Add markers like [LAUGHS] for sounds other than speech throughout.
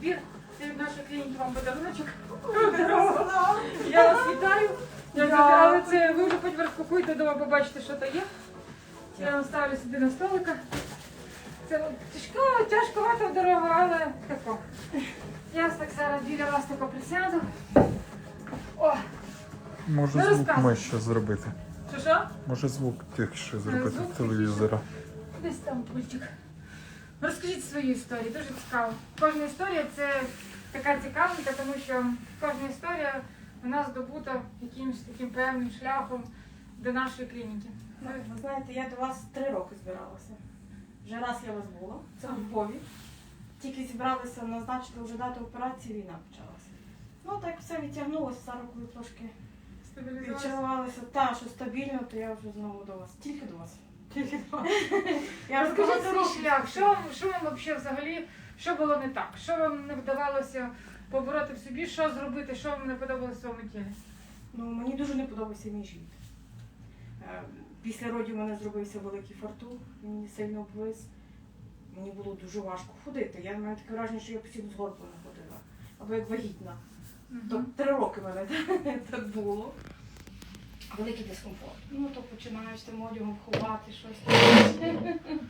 збір від нашої клініки вам подаруночок. Я вас вітаю. Я Да. Але це ви вже потім розпакуєте вдома, побачите, що то є. Я вам ставлю сюди на столика. Це тяжко, тяжковато, дорого, але тако. Я так зараз біля вас тако присяду. О, Може Ну, звук менше зробити. що що? Може звук тихше зробити звук телевізора. Десь там пультик. Розкажіть свою історію, дуже цікаво. Кожна історія це така цікавинка, тому що кожна історія вона здобута якимось таким певним шляхом до нашої клініки. Ну, Ви знаєте, я до вас три роки збиралася. Вже раз я вас була, це в Львові. Тільки зібралися назначити вже дату операції, війна почалася. Ну так все відтягнулося, зараз коли трошки відчувалося, та, що стабільно, то я вже знову до вас. Тільки до вас. Я багато свій шлях, що вам, що вам вообще взагалі, що було не так? Що вам не вдавалося побороти в собі, що зробити, що вам не подобалося в своєму тілі? Ну, мені дуже не подобався мій живіт. Е, Після родів мене зробився великий фартух, він мені сильно обвис. Мені було дуже важко ходити. Я мене таке враження, що я постійно з горбою не ходила. Або як вагітна. Мгм. три роки мене [LAUGHS] так було. Великий дискомфорт. Ну, то починаєш тим одягом ховати щось.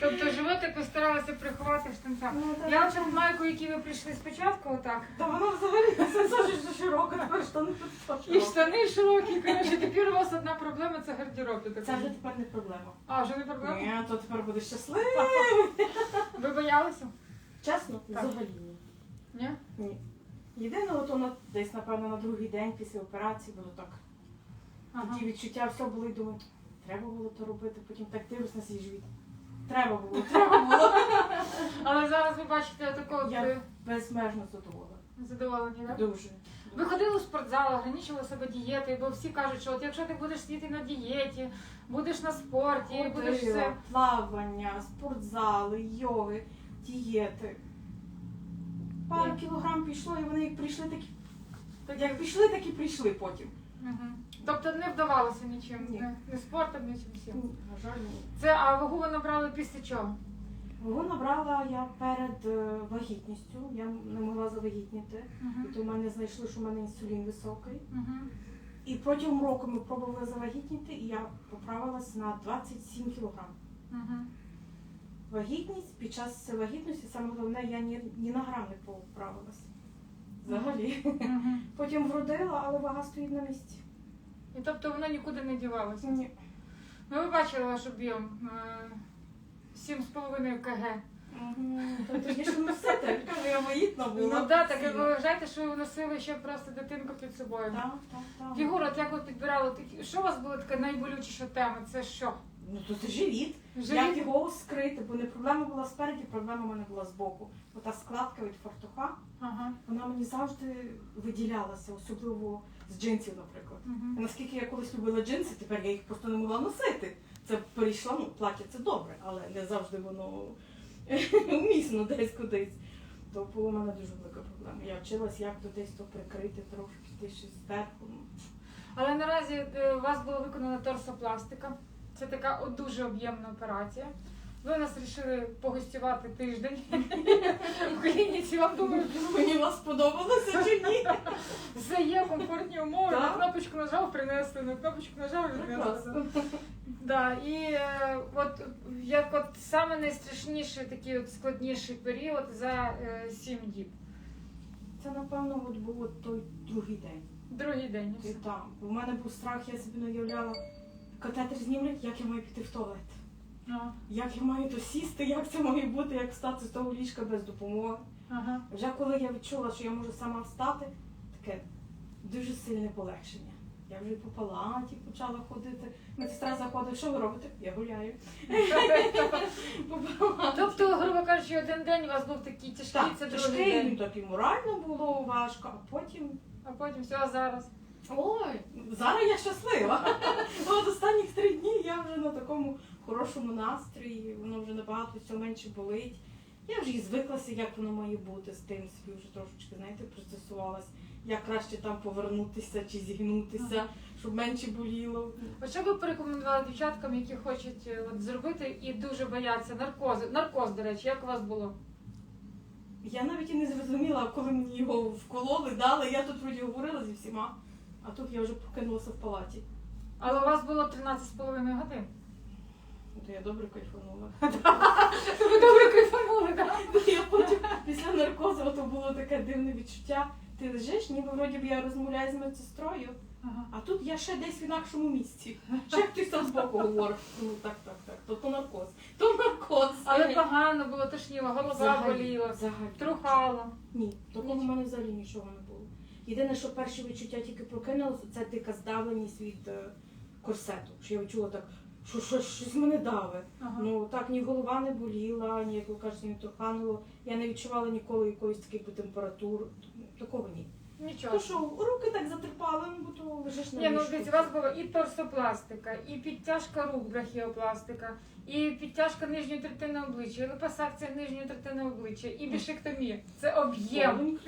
Тобто животик ви старалися приховати штанцям. Ну, та- Я оцю майку, які ви прийшли спочатку, отак. Та вона взагалі це дуже широка, тепер штани тут І штани широкі, коротше, тепер у вас одна проблема це гардероб. я так Це вже розумію. тепер не проблема. А, вже не проблема? Ні, то тепер буде щасливий. Ви боялися? Чесно, Так. взагалі ні. Ні? Ні. Єдине, ото на десь, напевно, на другий день після операції було так. Ага. Тоді відчуття все було і думаю, треба було то робити, потім так дивлюсь на свій живіт. Треба було, [LAUGHS] треба було. Але зараз ви бачите такого Я безмежно задоволена. задоволення, так? Дуже. Ви ходили у спортзал, ограничували себе дієтою, бо всі кажуть, що от якщо ти будеш сидіти на дієті, будеш на спорті, будеш все. Ходила, плавання, спортзали, йоги, дієти. Пару кілограм пішло, і вони як прийшли, так і Так, як пішли, так і прийшли потім. Мгм. Тобто не вдавалося нічим, Ні. не, не спортом, нічим всім. На жаль, ні. Це а вагу ви набрали після чого? Вагу набрала я перед е, вагітністю. Я не могла завагітніти. І то в мене знайшли, що в мене інсулін високий. Мгм. І протягом року ми пробували завагітніти, і я поправилась на 27 кілограм. Мгм. Вагітність під час вагітності, саме головне, я ні, ні на грам не поправилась. Взагалі. Мгм. [LAUGHS] Потім вродила, але вага стоїть на місці. І тобто воно нікуди не дівалося. Ні. Ну ви бачили ваш об'єм е, 7,5 кг. Тобто ж. Кажу, я вагітна була. Ну так, так ви вважаєте, що ви носили ще просто дитинку під собою. Так, так, так. Фігура, от як ви підбирали, такі- що у вас була така найболючіша тема? Це що? Ну то це живіт. Як його скрити, бо не проблема була спереді, проблема в мене була збоку. Бо та складка від фартуха, Ага. вона мені завжди виділялася, особливо з джинсів, наприклад. Мгм. Наскільки я колись любила джинси, тепер я їх просто не могла носити. Це перейшла, ну, плаття це добре, але не завжди воно [LAUGHS] умісно десь кудись. То була у мене дуже велика проблема. Я вчилась, як то десь то прикрити трошки, десь щось зверху. Ну, Але наразі е, у вас була виконана торсопластика. Це така от дуже об'ємна операція. Ви нас вирішили погостювати тиждень в клініці. Вам думаю, Мені вас сподобалося чи ні? все є комфортні умови. На кнопочку нажав, принесли, на кнопочку нажав і принесли. Да, і е, от як от саме найстрашніший такий от складніший період за е, сім діб. Це, напевно, от був той другий день. Другий день. Там. У мене був страх, я собі не уявляла, катетер знімлять, як я маю піти в туалет. А, Як я маю то сісти, як це має бути, як встати з того ліжка без допомоги. Ага. Вже коли я відчула, що я можу сама встати, таке дуже сильне полегшення. Я вже по палаті почала ходити. Медсестра заходить, що ви робите? Я гуляю. [LAUGHS] Тобто, грубо кажучи, один день у вас був такий тяжкий, це другий день. так і морально було важко, а потім. А потім все, а зараз. Ой, зараз я щаслива. [LAUGHS] От останніх три дні я вже на такому хорошому настрої, воно вже набагато все менше болить. Я вже і звиклася, як воно має бути з тим, собі вже трошечки, знаєте, пристосувалась, як краще там повернутися чи зігнутися, щоб менше боліло. От що ви порекомендували дівчаткам, які хочуть е, от, зробити і дуже бояться наркози? Наркоз, до речі, як у вас було? Я Я навіть і не зрозуміла, коли мені його вкололи, дали. Я тут вроді говорила зі всіма, а тут я вже прокинулася в палаті. Але у вас було 13,5 годин. То я добре кайфанула. [LAUGHS] Ви добре кайфанули, [LAUGHS] так? Я потім після наркозу то було таке дивне відчуття. Ти лежиш, ніби вроді б я розмовляю з медсестрою, а тут я ще десь в інакшому місці. Ще хтось там збоку говорить. Ну так, так, так. То, то наркоз. То наркоз. Але погано було, тошніло, голова боліла, трухало. Ні, такого в мене взагалі нічого не було. Єдине, що перші відчуття тільки прокинулося, це дика здавленість від е, корсету. Що я відчула так, що, що щось мене давить. Ага. Ну так ні голова не боліла, ні, як ви кажете, не трухануло. Я не відчувала ніколи якоїсь такої температури. Такого ні. Нічого. То що, руки так затрипали, ну бо то лежиш на Ні, ну дивіться, у вас була і торсопластика, і підтяжка рук брахіопластика, і підтяжка нижньої третини обличчя, і липосакція нижньої третини обличчя, і бішектомія. Це об'єм.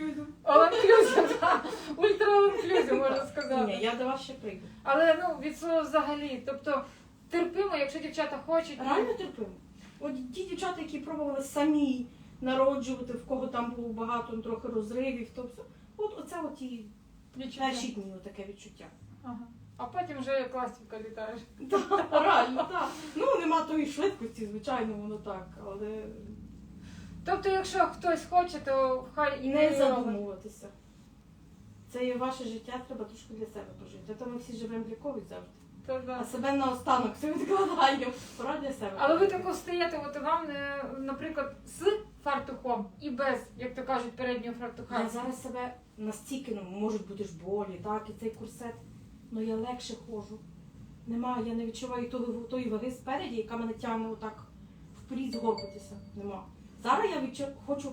All-inclusive. [LAUGHS] Так. Можна Ні, я до вас ще прийду. Але ну від слова взагалі, тобто терпимо, якщо дівчата хочуть. Реально терпимо. От ті дівчата, які пробували самі народжувати, в кого там було багато трохи розривів, то все. От оце от відчуття. перші дні таке відчуття. Ага. А потім вже як ластівка літаєш. Так, реально, так. Ну нема тої швидкості, звичайно, воно так, але Тобто, якщо хтось хоче, то хай і не робить. задумуватися. Це є ваше життя, треба трошки для себе пожити. А то ми всі живемо для когось завжди. То да. А себе наостанок все відкладаємо. Пора для себе. Але ви тако стаєте, от вам, е, наприклад, з фартухом і без, як то кажуть, переднього фартуха. Я зараз себе настільки, ну, можуть бути ж болі, так, і цей курсет, але я легше ходжу. Нема, я не відчуваю тої, тої ваги спереді, яка мене тягне отак вперед згорбитися. Нема. Зараз я відчу... хочу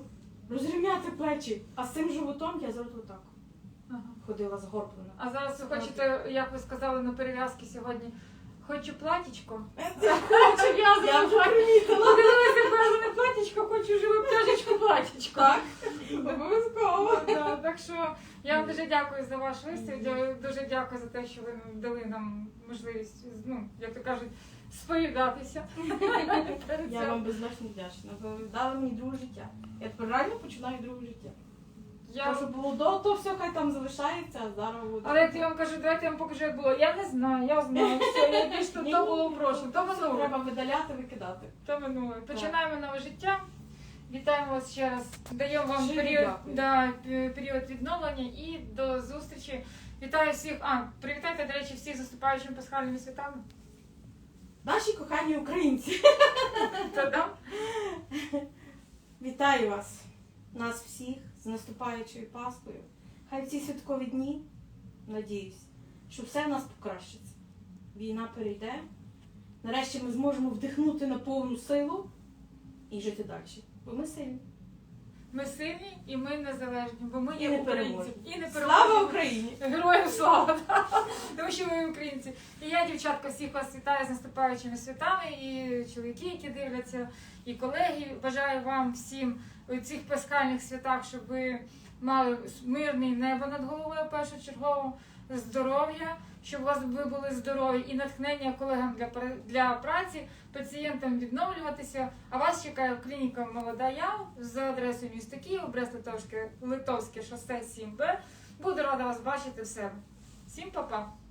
розрівняти плечі, а з цим животом я зараз отак Ага. ходила згорблена. А зараз ви хочете, як ви сказали на перев'язки сьогодні, хочу платічко. [LAUGHS] Хочу, я, я вже на платічко, хочу живу пляжечку платічко. Так, обов'язково. Да, так що я вам дуже дякую за ваш виступ. Дуже дякую за те, що ви дали нам можливість, ну, як то кажуть, сповідатися. Я вам безмежно вдячна. Ви дали мені друге життя. Я тепер реально починаю друге життя. Я- що було до, то все хай там залишається, а зараз буде. Але як я вам кажу, давайте я вам покажу, як було. Я не знаю, я знаю. Все, я більш то, було ні, то все минуле. треба видаляти, викидати. То минуле. Починаємо нове життя. Вітаємо вас ще раз. Даємо вам Щиро період, дякую. да, пе- період відновлення і до зустрічі. Вітаю всіх. А, привітайте, до речі, всіх з наступаючими пасхальними святами. Наші кохані українці, Та да? вітаю вас, нас всіх з наступаючою Паскою. Хай в ці святкові дні, надіюсь, що все в нас покращиться. Війна перейде. Нарешті ми зможемо вдихнути на повну силу і жити далі. Бо ми сильні. Ми сильні і ми незалежні, бо ми І є не українці. переможні. І не Слава переможні. Україні! Героям слава! [LAUGHS] да. Тому що ми українці. І я, дівчатка, всіх вас вітаю з наступаючими святами, і чоловіки, які дивляться, і колеги. Бажаю вам всім у цих пасхальних святах, щоб ви мали мирне небо над головою першочергово, здоров'я, щоб у вас ви були здорові і натхнення колегам для, для праці, пацієнтам відновлюватися. А вас чекає клініка Молода Яв за адресою міста Київ, Брест-Литовське Литовське шосе 7Б. Буду рада вас бачити в себе. Всім па-па!